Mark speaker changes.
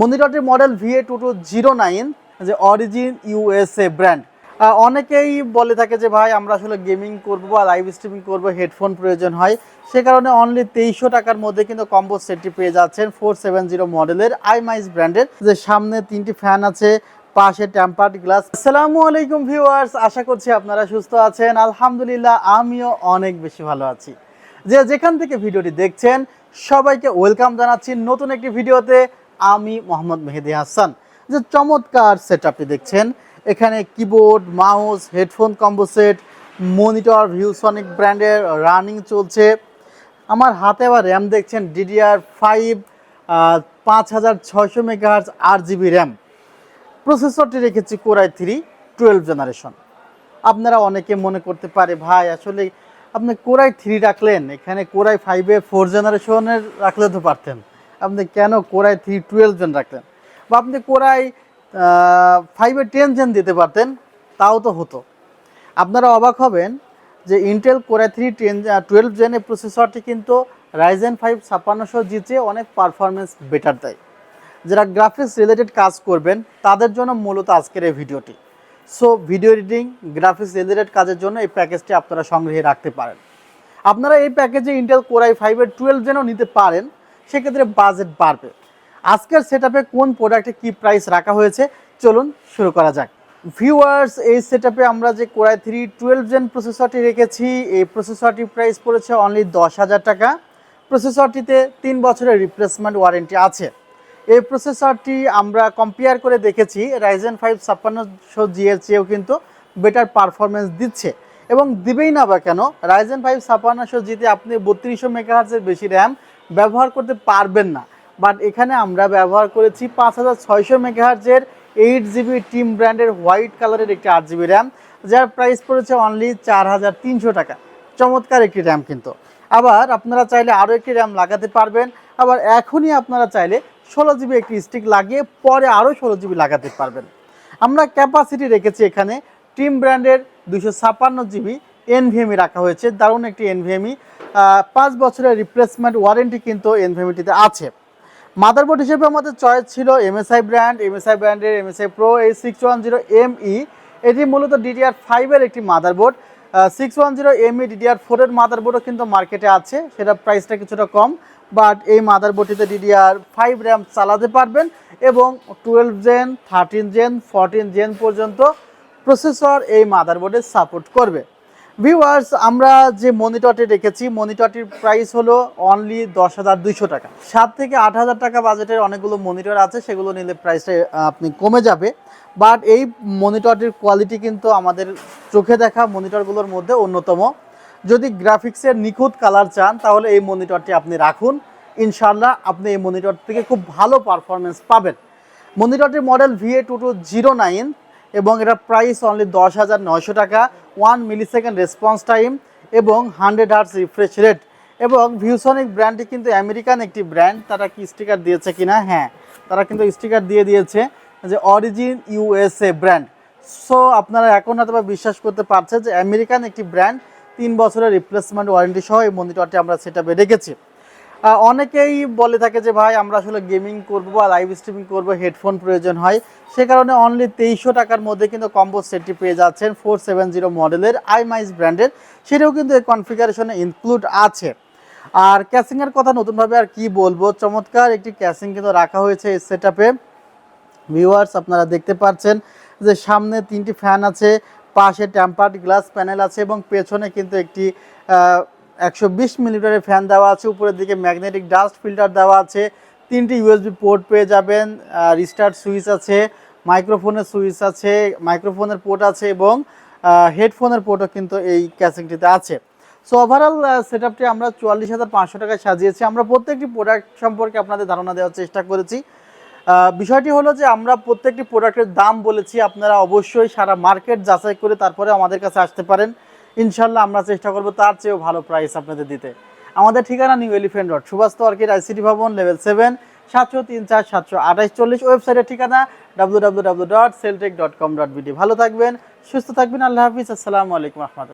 Speaker 1: মন্দিরটির model VA two two zero nine যে origin USA brand অনেকেই বলে থাকে যে ভাই, আমরা আসলে গেমিং করব বা লাইভ স্ট্রিমিং করব হেডফোন প্রয়োজন হয়। সে কারণে অনলি তেইশশো টাকার মধ্যে কিন্তু কম্বো সেটটি পেয়ে যাচ্ছেন ফোর সেভেন জিরো মডেলের আইমাইস ব্র্যান্ডের যে সামনে তিনটি ফ্যান আছে, পাশে টেম্পার্ড গ্লাস আসসালামু আলাইকুম ভিউয়ার্স আশা করছি আপনারা সুস্থ আছেন। আলহামদুলিল্লাহ, আমিও অনেক বেশি ভালো আছি। যে যেখান থেকে ভিডিওটি দেখছেন, সবাইকে ওয়েলকাম জানাচ্ছি। নতুন একটি ভিডিওতে আমি মোহাম্মদ মেহেদি হাসান। যে চমৎকার সেট আপটি দেখছেন, এখানে keyboard mouse headphone combo set monitor ViewSonic ব্র্যান্ডের রানিং চলছে। আমার হাতে আবার র্যাম দেখছেন ডিডিআর ফাইভ পাঁচ হাজার ছয়শো মেগাহার্জ আট জিবি র্যাম প্রসেসরটি রেখেছি কোরাই থ্রি টুয়েলভ জেনারেশন আপনারা অনেকে মনে করতে পারে, ভাই, আসলে আপনি কোরাই থ্রি রাখলেন, এখানে কোরাই ফাইভে ফোর জেনারেশনের রাখলে তো পারতেন। আপনি কেন কোরাই থ্রি টুয়েলভ জেন রাখলেন? বা আপনি কোরাই ফাইভে টেন জেন দিতে পারতেন, তাও তো হতো। আপনারা অবাক হবেন যে Intel core i three ten twelve জেনের প্রসেসরটি কিন্তু রাইজেন ফাইভ ছাপ্পান্নশো জিতে অনেক পারফরমেন্স বেটার দেয়। যারা গ্রাফিক্স রিলেটেড কাজ করবেন, তাদের জন্য মূলত আজকের এই ভিডিওটি। So video editing graphics related কাজের জন্য এই প্যাকেজটি আপনারা সংগ্রহে রাখতে পারেন। আপনারা এই প্যাকেজে ইন্টেল কোরাই ফাইভের টুয়েলভ জেনও নিতে পারেন। সেক্ষেত্রে বাজেট বাড়বে। আজকের সেটআপে কোন প্রোডাক্টে কি প্রাইস রাখা হয়েছে? চলুন শুরু করা যাক। ভিউয়ার্স এই সেটআপে আমরা যে core i three twelve gen প্রসেসরটি রেখেছি, এই প্রসেসরটির প্রাইস পড়েছে অনলি দশ হাজার টাকা। প্রসেসরটিতে তিন বছরের রিপ্লেসমেন্ট ওয়ারেন্টি আছে। এই প্রসেসরটি আমরা কম্পেয়ার করে দেখেছি রাইজেন ফাইভ ছাপ্পান্নশো জি এর চেয়েও কিন্তু বেটার পারফরমেন্স দিচ্ছে। এবং দিবেই না বা কেন রাইজেন ফাইভ ছাপ্পান্নশো জিতে আপনি বত্রিশশো মেগাহার্জের বেশি র্যাম ব্যবহার করতে পারবেন না। বাট এখানে আমরা ব্যবহার করেছি পাঁচ হাজার ছয়শো মেগাহার্জের এইট জিবি টিম ব্র্যান্ডের হোয়াইট কালারের একটি আট জিবি র্যাম যার প্রাইস পড়েছে অনলি চার হাজার তিনশো টাকা। চমৎকার একটি র্যাম কিন্তু। আবার আপনারা চাইলে আরও একটি র্যাম লাগাতে পারবেন। আবার এখনই আপনারা চাইলে ষোলো জিবি একটি স্টিক লাগিয়ে পরে আরও ষোলো জিবি লাগাতে পারবেন। আমরা ক্যাপাসিটি রেখেছি এখানে টিম ব্র্যান্ডের দুশো ছাপ্পান্ন জিবি এনভিএমই রাখা হয়েছে। দারুণ একটি এনভিএমই পাঁচ বছরের রিপ্লেসমেন্ট ওয়ারেন্টি কিন্তু এনভিএমিটিতে আছে। মাদারবোর্ড হিসেবে আমাদের চয়েস ছিল এমএসআই ব্র্যান্ড এমএসআই ব্র্যান্ডের এমএসআই প্রো এই সিক্স ওয়ান জিরো এমই এটি মূলত ডিডিআর ফাইভের একটি motherboard six one zero ME DDR ফোরের মাদারবোর্ডও কিন্তু মার্কেটে আছে। সেটা প্রাইসটা কিছুটা কম বাট এই মাদারবোর্ডটিতে ডিডিআর ফাইভ র্যাম চালাতে পারবেন এবং twelve gen thirteen gen fourteen gen পর্যন্ত প্রসেসর এই মাদারবোর্ডে সাপোর্ট করবে। ভিউয়ার্স আমরা যে মনিটরটি রেখেছি মনিটরটির প্রাইস হলো অনলি দশ হাজার দুইশো টাকা। সাত থেকে আট হাজার টাকা বাজেটের অনেকগুলো মনিটর আছে, সেগুলো নিলে প্রাইসটা আপনি কমে যাবে। বাট এই মনিটরটির কোয়ালিটি কিন্তু আমাদের চোখে দেখা মনিটরগুলোর মধ্যে অন্যতম। যদি গ্রাফিক্সের নিখুঁত কালার চান, তাহলে এই মনিটরটি আপনি রাখুন। ইনশাল্লাহ আপনি এই মনিটর থেকে খুব ভালো পারফরমেন্স পাবেন। মনিটরটির model VA two two zero nine এবং এটার প্রাইস অনলি দশ হাজার নয়শো টাকা ওয়ান মিলি সেকেন্ড রেসপন্স টাইম এবং হান্ড্রেড হার্টস রিফ্রেশ রেট এবং ভিউসনিক ব্র্যান্ডটি কিন্তু আমেরিকান একটি ব্র্যান্ড তারা কি স্টিকার দিয়েছে কিনা? হ্যাঁ তারা কিন্তু স্টিকার দিয়ে দিয়েছে যে অরিজিন ইউএসএ ব্র্যান্ড সো আপনারা এখন হয়তো বিশ্বাস করতে পারছেন যে আমেরিকান একটি ব্র্যান্ড তিন বছরের রিপ্লেসমেন্ট ওয়ারেন্টি সহ এই মনিটরটি আমরা সেটা রেখেছি। অনেকেই বলে থাকে যে, ভাই, আমরা আসলে গেমিং করব বা লাইভ স্ট্রিমিং করব হেডফোন প্রয়োজন হয়। সে কারণে অনলি তেইশশো টাকার মধ্যে কিন্তু কম্বো সেটটি পেয়ে যাচ্ছেন ফোর সেভেন জিরো মডেলের আইমাইস ব্র্যান্ডের সেটাও কিন্তু এই কনফিগারেশনে ইনক্লুড আছে। আর ক্যাসিংয়ের কথা নতুনভাবে আর কি বলব? চমৎকার একটি ক্যাসিং কিন্তু রাখা হয়েছে এই সেট ভিউয়ার্স আপনারা দেখতে পাচ্ছেন যে, সামনে তিনটি ফ্যান আছে, পাশে টেম্পার্ড গ্লাস প্যানেল আছে এবং পেছনে কিন্তু একটি একশো বিশ মিলিমিটারের ফ্যান দেওয়া আছে, উপরের দিকে ম্যাগনেটিক ডাস্ট ফিল্টার দেওয়া আছে, তিনটি ইউএসবি পোর্ট পেয়ে যাবেন রিস্টার্ট সুইচ আছে মাইক্রোফোনের সুইচ আছে মাইক্রোফোনের পোর্ট আছে এবং হেডফোনের পোর্টও কিন্তু এই ক্যাসিংটিতে আছে। সো ওভারঅল সেট আপটি আমরা চুয়াল্লিশ হাজার পাঁচশো টাকায় সাজিয়েছি। আমরা প্রত্যেকটি প্রোডাক্ট সম্পর্কে আপনাদের ধারণা দেওয়ার চেষ্টা করেছি। বিষয়টি হলো যে, আমরা প্রত্যেকটি প্রোডাক্টের দাম বলেছি, আপনারা অবশ্যই সারা মার্কেট যাচাই করে তারপরে আমাদের কাছে আসতে পারেন। ইনশাল্লাহ আমরা চেষ্টা করব তার চেয়েও ভালো প্রাইস আপনাদের দিতে। আমাদের ঠিকানা new elephant road Subhash orchid ICT ভবন লেভেল সেভেন সাতশো তিন চার, সাতশো আঠাশ চল্লিশ ওয়েবসাইটের ঠিকানা W W W dot Celtech dot com dot BD ভালো থাকবেন, সুস্থ থাকবেন, আল্লাহ হাফিজ, আসসালামু আলাইকুম রহমতুল্লাহ।